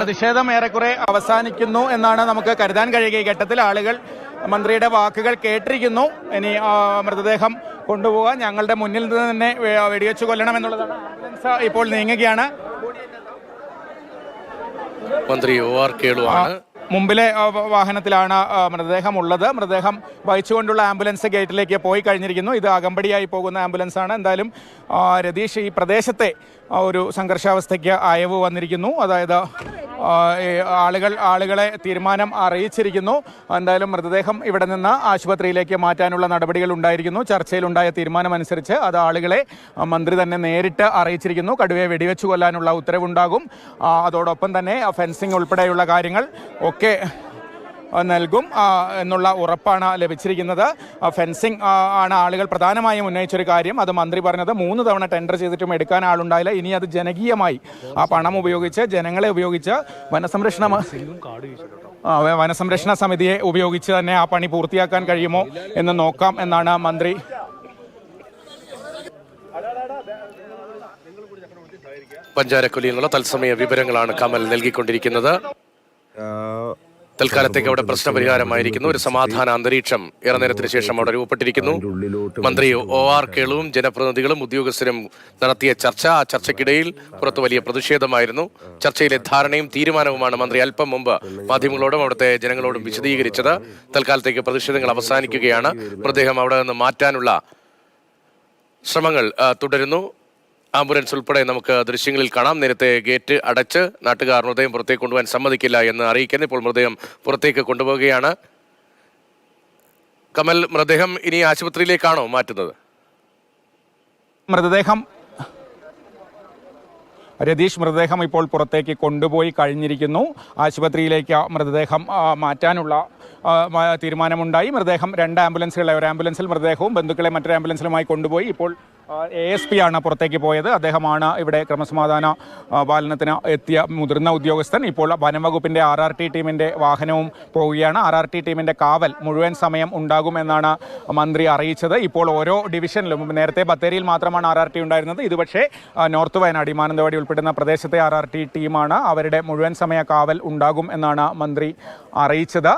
പ്രതിഷേധം ഏറെക്കുറെ അവസാനിക്കുന്നു എന്നാണ് നമുക്ക് കരുതാൻ കഴിയുക. ഈ ഘട്ടത്തിൽ ആളുകൾ മന്ത്രിയുടെ വാക്കുകൾ കേട്ടിരിക്കുന്നു. ഇനി മൃതദേഹം കൊണ്ടുപോകാൻ ഞങ്ങളുടെ മുന്നിൽ നിന്ന് തന്നെ വെടിവെച്ച് കൊല്ലണം എന്നുള്ളതാണ്. ആംബുലൻസ് ഇപ്പോൾ നീങ്ങുകയാണ്. മന്ത്രി ഒ ആർ കേളുവാണ് മുമ്പിലെ വാഹനത്തിലാണ് മൃതദേഹം ഉള്ളത്. മൃതദേഹം വഹിച്ചുകൊണ്ടുള്ള ആംബുലൻസ് ഗേറ്റിലേക്ക് പോയി കഴിഞ്ഞിരിക്കുന്നു. ഇത് അകമ്പടിയായി പോകുന്ന ആംബുലൻസ് ആണ് എന്തായാലും രതീഷ് ഈ പ്രദേശത്തെ ഒരു സംഘർഷാവസ്ഥയ്ക്ക് അയവ് വന്നിരിക്കുന്നു. അതായത് ആളുകൾ ആളുകളെ തീരുമാനം അറിയിച്ചിരിക്കുന്നു. എന്തായാലും മൃതദേഹം ഇവിടെ നിന്ന് ആശുപത്രിയിലേക്ക് മാറ്റാനുള്ള നടപടികൾ ഉണ്ടായിരിക്കുന്നു. ചർച്ചയിലുണ്ടായ തീരുമാനമനുസരിച്ച് അത് ആളുകളെ മന്ത്രി തന്നെ നേരിട്ട് അറിയിച്ചിരിക്കുന്നു. കടുവയെ വെടിവെച്ചു കൊല്ലാനുള്ള ഉത്തരവുണ്ടാകും. അതോടൊപ്പം തന്നെ ഫെൻസിംഗ് ഉൾപ്പെടെയുള്ള കാര്യങ്ങൾ ഒക്കെ നൽകും. എന്നുള്ള ഉറപ്പാണ് ലഭിച്ചിരിക്കുന്നത്. ഫെൻസിങ് ഫെൻസിംഗ് ആണ് ആളുകൾ പ്രധാനമായും ഉന്നയിച്ചൊരു കാര്യം. അത് മന്ത്രി പറഞ്ഞത് മൂന്ന് തവണ ടെൻഡർ ചെയ്തിട്ടും എടുക്കാൻ ആളുണ്ടായില്ല. ഇനി അത് ജനകീയമായി ആ പണം ഉപയോഗിച്ച് ജനങ്ങളെ ഉപയോഗിച്ച് വനസംരക്ഷണ വനസംരക്ഷണ സമിതിയെ ഉപയോഗിച്ച് തന്നെ ആ പണി പൂർത്തിയാക്കാൻ കഴിയുമോ എന്ന് നോക്കാം എന്നാണ് മന്ത്രി. പഞ്ചാരക്കൊല്ലിയിൽ തത്സമയ വിവരങ്ങളാണ് കമൽ നൽകിക്കൊണ്ടിരിക്കുന്നത്. തൽക്കാലത്തേക്ക് അവിടെ പ്രശ്നപരിഹാരമായിരിക്കുന്നു ഒരു സമാധാന അന്തരീക്ഷം ഏറെ നേരത്തിന് ശേഷം അവിടെ രൂപപ്പെട്ടിരിക്കുന്നു. മന്ത്രി ഒ ആർ കേളുവും ജനപ്രതിനിധികളും ഉദ്യോഗസ്ഥരും നടത്തിയ ചർച്ച ആ ചർച്ചയ്ക്കിടയിൽ പുറത്ത് വലിയ പ്രതിഷേധമായിരുന്നു. ചർച്ചയിലെ ധാരണയും തീരുമാനവുമാണ് മന്ത്രി അല്പം മുമ്പ് മാധ്യമങ്ങളോടും അവിടുത്തെ ജനങ്ങളോടും വിശദീകരിച്ചത്. തൽക്കാലത്തേക്ക് പ്രതിഷേധങ്ങൾ അവസാനിക്കുകയാണ്. മൃതദേഹം അവിടെ നിന്ന് മാറ്റാനുള്ള ശ്രമങ്ങൾ തുടരുന്നു. ആംബുലൻസ് ഉൾപ്പെടെ നമുക്ക് ദൃശ്യങ്ങളിൽ കാണാം. നേരത്തെ ഗേറ്റ് അടച്ച് നാട്ടുകാർ മൃതദേഹം പുറത്തേക്ക് കൊണ്ടുപോകാൻ സമ്മതിക്കില്ല എന്ന് അറിയിക്കുന്നു ഇപ്പോൾ മൃതദേഹം പുറത്തേക്ക് കൊണ്ടുപോവുകയാണ്. കമൽ മൃതദേഹം ഇനി ആശുപത്രിയിലേക്കാണോ മാറ്റുന്നത്? മൃതദേഹം രതീഷ് മൃതദേഹം ഇപ്പോൾ പുറത്തേക്ക് കൊണ്ടുപോയി കഴിഞ്ഞിരിക്കുന്നു. ആശുപത്രിയിലേക്ക് മൃതദേഹം മാറ്റാനുള്ള തീരുമാനമുണ്ടായി. മൃതദേഹം രണ്ട് ആംബുലൻസുകളെ ഒരു ആംബുലൻസിൽ മൃതദേഹവും ബന്ധുക്കളെ മറ്റൊരു ആംബുലൻസിലുമായി കൊണ്ടുപോയി. ഇപ്പോൾ എ എസ് പി ആണ് പുറത്തേക്ക് പോയത്. അദ്ദേഹമാണ് ഇവിടെ ക്രമസമാധാന പാലനത്തിന് എത്തിയ മുതിർന്ന ഉദ്യോഗസ്ഥൻ. ഇപ്പോൾ വനംവകുപ്പിന്റെ ആർ ആർ ടി ടീമിന്റെ വാഹനവും പോവുകയാണ്. ആർ ആർ ടി ടീമിന്റെ കാവൽ മുഴുവൻ സമയം ഉണ്ടാകുമെന്നാണ് മന്ത്രി അറിയിച്ചത്. ഇപ്പോൾ ഓരോ ഡിവിഷനിലും നേരത്തെ ബത്തേരിയിൽ മാത്രമാണ് ആർ ആർ ടി ഉണ്ടായിരുന്നത്. ഇതുപക്ഷേ നോർത്ത് വയനാട് മാനന്തവാടി ഉൾപ്പെടുന്ന പ്രദേശത്തെ ആർ ആർ ടി ടീമാണ്. അവരുടെ മുഴുവൻ സമയ കാവൽ ഉണ്ടാകും എന്നാണ് മന്ത്രി അറിയിച്ചത്.